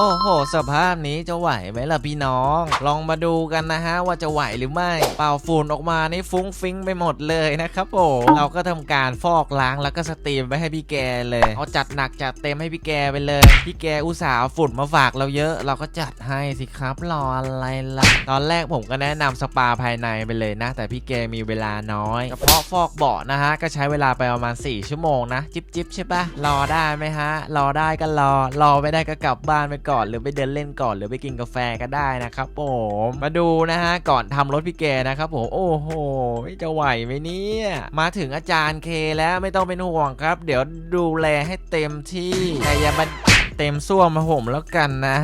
โอ้โห สภาพนี้จะไหวไหมล่ะพี่น้อง ลองมาดูกันนะฮะว่าจะไหวหรือไม่ เป่าฝุ่นออกมานี่ฟุ้งฟิ้งไปหมดเลยนะครับผมเราก็ทำการฟอกล้างแล้วก็สตรีมไปให้พี่แกเลย เอาจัดหนักจัดเต็มให้พี่แกไปเลย พี่แกอุตส่าห์เอาฝุ่นมาฝากเราเยอะ เราก็จัดให้สิครับรออะไรล่ะ ตอนแรกผมก็แนะนำสปาภายในไปเลยนะ แต่พี่แกมีเวลาน้อยเฉพาะฟอกเบาะนะฮะก็ใช้เวลาไปประมาณ 4 ชั่วโมงนะ จิบจิบใช่ปะรอได้ไหมฮะ รอได้ก็รอ รอไม่ได้ก็กลับบ้านไปก่อน หรือไปเดินเล่นก่อน หรือไปกินกาแฟก็ได้นะครับผมมาดูนะฮะก่อนทำรถพี่แกนะครับผมโอ้โหจะไหวไหมเนี่ยมาถึงอาจารย์เคแล้วไม่ต้องเป็นห่วงครับ เดี๋ยวดูแลให้เต็มที่แต่อย่ามา เต็มส้วมมาผมแล้วกันนะ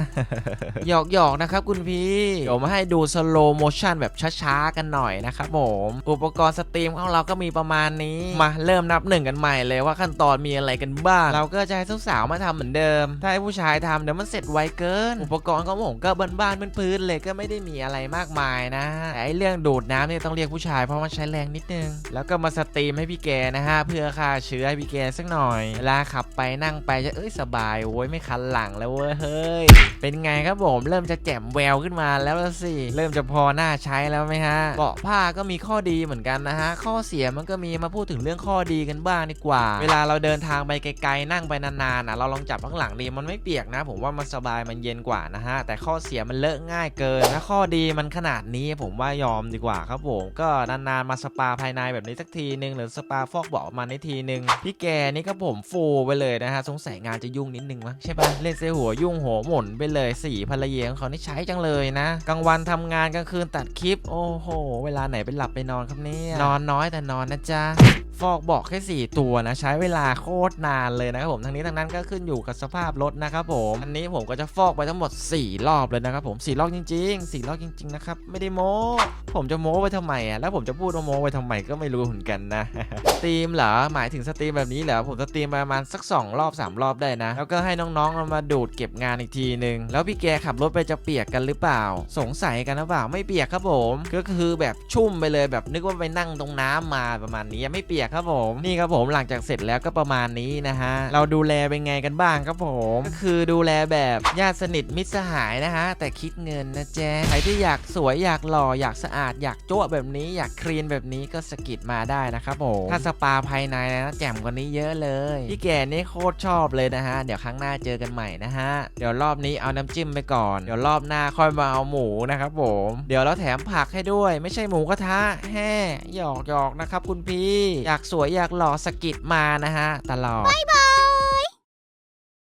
หยอกหยอกนะครับคุณพี่ เดี๋ยวมาให้ดูสโลโมชันแบบช้าๆกันหน่อยนะครับผม อุปกรณ์สตรีมของเราก็มีประมาณนี้ มาเริ่มนับหนึ่งกันใหม่เลยว่าขั้นตอนมีอะไรกันบ้าง เราก็จะให้สาวๆมาทำเหมือนเดิม ถ้าให้ผู้ชายทำเดี๋ยวมันเสร็จไวเกิน อุปกรณ์ของผมก็บ้านๆพื้นๆเลยก็ไม่ได้มีอะไรมากมายนะแต่ไอเรื่องดูดน้ำเนี่ยต้องเรียกผู้ชายเพราะมันใช้แรงนิดนึง แล้วก็มาสตรีมให้พี่แกนะฮะเพื่อฆ่าเชื้อให้พี่แกสักหน่อยเวลาขับไปนั่งไปจะเอ้ยสบายโว้ยไม่คันหลังแล้วเว้ยเฮ้ย เป็นไงครับผมเริ่มจะแจ่มแววขึ้นมาแล้วสิ เริ่มจะพอหน้าใช้แล้วไหมฮะเบาะผ้าก็มีข้อดีเหมือนกันนะฮะ ข้อเสียมันก็มีมาพูดถึงเรื่องข้อดีกันบ้างดีกว่า เวลาเราเดินทางไปไกลๆนั่งไปนานๆนะเราลองจับข้างหลังดีมันไม่เปียกนะ ผมว่ามันสบายมันเย็นกว่านะฮะแต่ข้อเสียมันเลอะง่ายเกินถ้าข้อดีมันขนาดนี้ผมว่ายอมดีกว่าครับผมก็นานๆมาสปาภายในแบบนี้สักทีนึงหรือสปาฟอกเบาะมาในทีนึงพี่แกนี่ก็ผมฟูไปเลยนะฮะสงสัยงานจะยุ่งนิดนึงมั้งใช่ปะเล่นเสียหัวยุ่งหัวหมุนไปเลยสีภรรยาของเขานี่ใช้จังเลยนะกลางวันทำงานกลางคืนตัดคลิป โอ้โห เวลาไหนไปหลับไปนอนครับเนี่ยนอนน้อยแต่นอนนะจ๊ะ ฟอกบอกแค่4 ตัวนะ ใช้เวลาโคตรนานเลยนะครับผมทั้งนี้ทั้งนั้นก็ขึ้นอยู่กับสภาพรถนะครับผมอันนี้ผมก็จะฟอกไปทั้งหมด 4 รอบเลยนะครับผม4รอบจริง ๆ 4 รอบจริง ๆ นะครับ ไม่ได้โม้ ผมจะโม้ไปทำไมอะแล้วผมจะพูดว่าโม้ไปทำไมก็ไม่รู้เหมือนกันนะสตรีมเหรอหมายถึงสตรีมแบบนี้เหรอผมสตรีมประมาณสัก 2 รอบ 3 รอบได้นะ แล้วก็ให้น้องๆมาดูดเก็บงานอีกทีหนึ่งแล้วพี่แกขับรถไปจะเปียกกันหรือเปล่า สงสัยกันหรือเปล่าไม่เปียกครับผม ก็คือแบบชุ่มไปเลยแบบนึกว่าไปนั่งตรงน้ำมาประมาณนี้ไม่เปียกครับผมนี่ครับผมหลังจากเสร็จแล้วก็ประมาณนี้นะฮะเราดูแลเป็นไงกันบ้างครับผมก็คือดูแลแบบญาติสนิทมิตรสหายนะฮะแต่คิดเงินนะแจ๊ใครที่อยากสวยอยากหล่ออยากสะอาด อยากโจ้วแบบนี้อยากคลีนแบบนี้ก็สกิดมาได้นะครับผมถ้าสปาภายในนะแจ่มกว่านี้เยอะเลยพี่แกนี่โคตรชอบเลยนะฮะเดี๋ยวครั้งหน้าเจอกันใหม่นะฮะเดี๋ยวรอบนี้เอาน้ำจิ้มไปก่อน เดี๋ยวรอบหน้าค่อยมาเอาหมูนะครับผมเดี๋ยวเราแถมผักให้ด้วย ไม่ใช่หมูกระทะแฮ่หยอกหยอกนะครับคุณพี่อยากากสวยอยากหล่อสกิดมานะฮะ ตลอด บาย